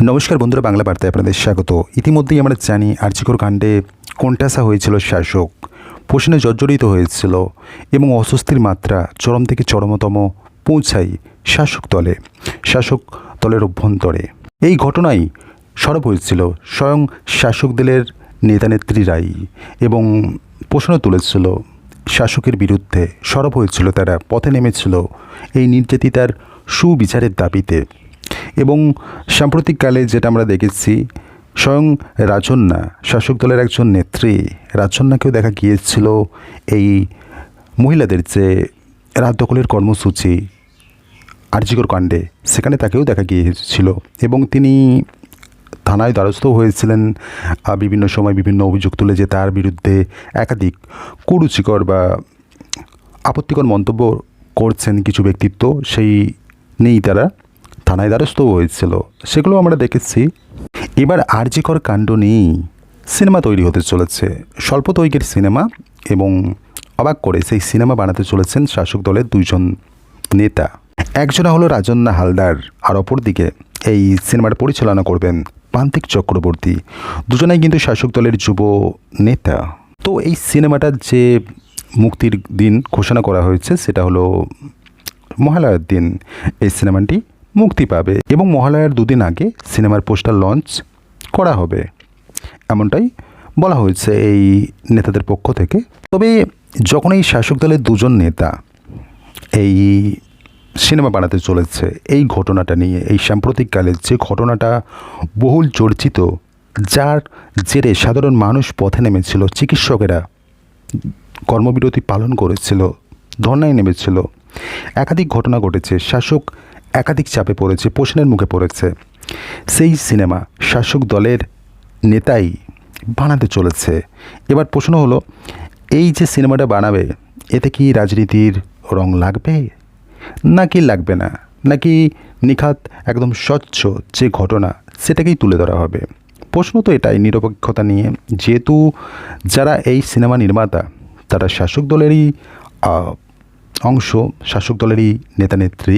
নমস্কার বন্ধুরা, বাংলা বার্তায় আপনাদের স্বাগত। ইতিমধ্যেই আমরা জানি আর্চিকর কাণ্ডে কোণঠাসা হয়েছিল শাসক। পোষণে জর্জরিত হয়েছিল এবং অস্বস্তির মাত্রা চরম থেকে চরমতম পৌঁছাই শাসক দলে, শাসক দলের অভ্যন্তরে। এই ঘটনাই সরব হয়েছিল স্বয়ং শাসক দলের নেতানেত্রীরাই এবং প্রশ্ন তুলেছিল, শাসকের বিরুদ্ধে সরব হয়েছিল, তারা পথে নেমেছিল এই নির্যাতিতার সুবিচারের দাবিতে। এবং সাম্প্রতিককালে যেটা আমরা দেখেছি, স্বয়ং রাজন্যা, শাসক দলের একজন নেত্রী, রাজন্যাকেও দেখা গিয়েছিল এই মহিলাদের যে রাত দখলের কর্মসূচি, আর্জিকর কাণ্ডে, সেখানে তাকেও দেখা গিয়েছিল এবং তিনি থানায় দ্বারস্থ হয়েছিলেন বিভিন্ন সময় বিভিন্ন অভিযোগ তুলে যে তার বিরুদ্ধে একাধিক কুরুচিকর বা আপত্তিকর মন্তব্য করছেন কিছু ব্যক্তিত্ব, সেই নেই তারা থানায় দ্বারস্থ হয়েছিল। সেগুলো আমরা দেখেছি। এবার আরজিকর কাণ্ড নিয়েই সিনেমা তৈরি হতে চলেছে। স্বল্প তৈরির সিনেমা এবং অবাক করে সেই সিনেমা বানাতে চলেছেন শাসক দলের দুইজন নেতা। একজনা হলো রাজন্না হালদার আর অপরদিকে এই সিনেমাটা পরিচালনা করবেন প্রান্তিক চক্রবর্তী। দুজনাই কিন্তু শাসক দলের যুব নেতা। তো এই সিনেমাটার যে মুক্তির দিন ঘোষণা করা হয়েছে, সেটা হলো মহালয়ার দিন। এই সিনেমাটি মুক্তি পাবে এবং মহালয়ার দুদিন আগে সিনেমার পোস্টার লঞ্চ করা হবে। এমনটাই বলা হয়েছে এই নেতাদের পক্ষ থেকে। তবে যখন এই শাসক দলের দুজন নেতা এই সিনেমা বানাতে চলেছে, এই ঘটনাটা নিয়ে, এই সাম্প্রতিককালের যে ঘটনাটা বহুল চর্চিত, যার জেরে সাধারণ মানুষ পথে নেমেছিল, চিকিৎসকেরা কর্মবিরতি পালন করেছিল, ধর্নায় নেমেছিল, একাধিক ঘটনা ঘটেছে, শাসক একাধিক চাপে পড়েছে পোষণের মুখে পড়েছে। সেই সিনেমা শাসক দলের নেতাই বানাতে চলেছে। এবার প্রশ্ন হলো, এই যে সিনেমাটা বানাবে, এতে কি রাজনীতির রং লাগবে? নাকি লাগবে না? নাকি নিখাত একদম স্বচ্ছ যে ঘটনা, সেটাকেই তুলে ধরা হবে? প্রশ্ন তো এটাই নিরপেক্ষতা নিয়ে। যেহেতু যারা এই সিনেমা নির্মাতা, তারা শাসক দলেরই অংশ, শাসক দলেরই নেতানেত্রী।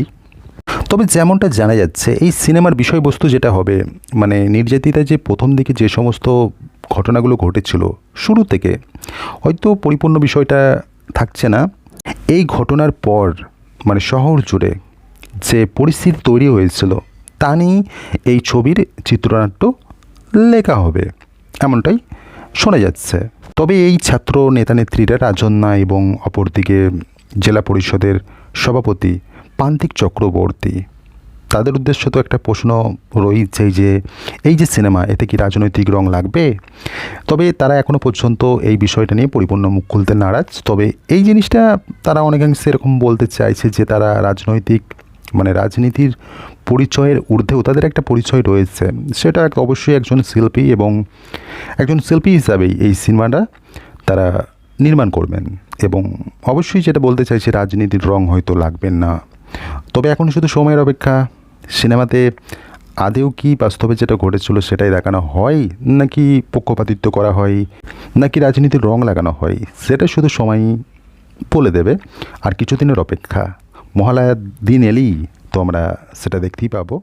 তবে যেমনটা জানা যাচ্ছে, এই সিনেমার বিষয়বস্তু যেটা হবে মানে নির্যাতিতা যে প্রথম দিকে যে সমস্ত ঘটনাগুলো ঘটেছিল, শুরু থেকে হয়তো পরিপূর্ণ বিষয়টা থাকছে না। এই ঘটনার পর মানে শহর জুড়ে যে পরিস্থিতি তৈরি হয়েছিল, তা নিয়েই এই ছবির চিত্রনাট্য লেখা হবে, এমনটাই শোনা যাচ্ছে। তবে এই ছাত্র নেতানেত্রীরা রাজন্যা এবং অপরদিকে জেলা পরিষদের সভাপতি প্রান্তিক চক্রবর্তী। তাদের উদ্দেশ্য তো একটা প্রশ্ন রয়েছে যে, এই যে সিনেমা, এতে কি রাজনৈতিক রং লাগবে? তবে তারা এখনও পর্যন্ত এই বিষয়টা নিয়ে পরিপূর্ণ মুখ খুলতে নারাজ। তবে এই জিনিসটা তারা অনেকাংশে এরকম বলতে চাইছে যে, তারা রাজনৈতিক মানে রাজনীতির পরিচয়ের ঊর্ধ্বেও তাদের একটা পরিচয় রয়েছে। সেটা অবশ্যই একজন শিল্পী এবং একজন শিল্পী হিসাবেই এই সিনেমাটা তারা নির্মাণ করবেন। এবং অবশ্যই যেটা বলতে চাইছে, রাজনীতির রং হয়তো লাগবেন না। তবে এখন শুধু সময়ের অপেক্ষা। সিনেমাতে আদেও কি বাস্তবে যেটা ঘটেছিল সেটাই দেখানো হয়? নাকি পক্ষপাতিত্ব করা হয়? নাকি রাজনীতির রং লাগানো হয়? সেটা শুধু সময় বলে দেবে। আর কিছুদিনের অপেক্ষা। মহালয়ার দিন এলেই তো আমরা সেটা দেখতেই পাবো।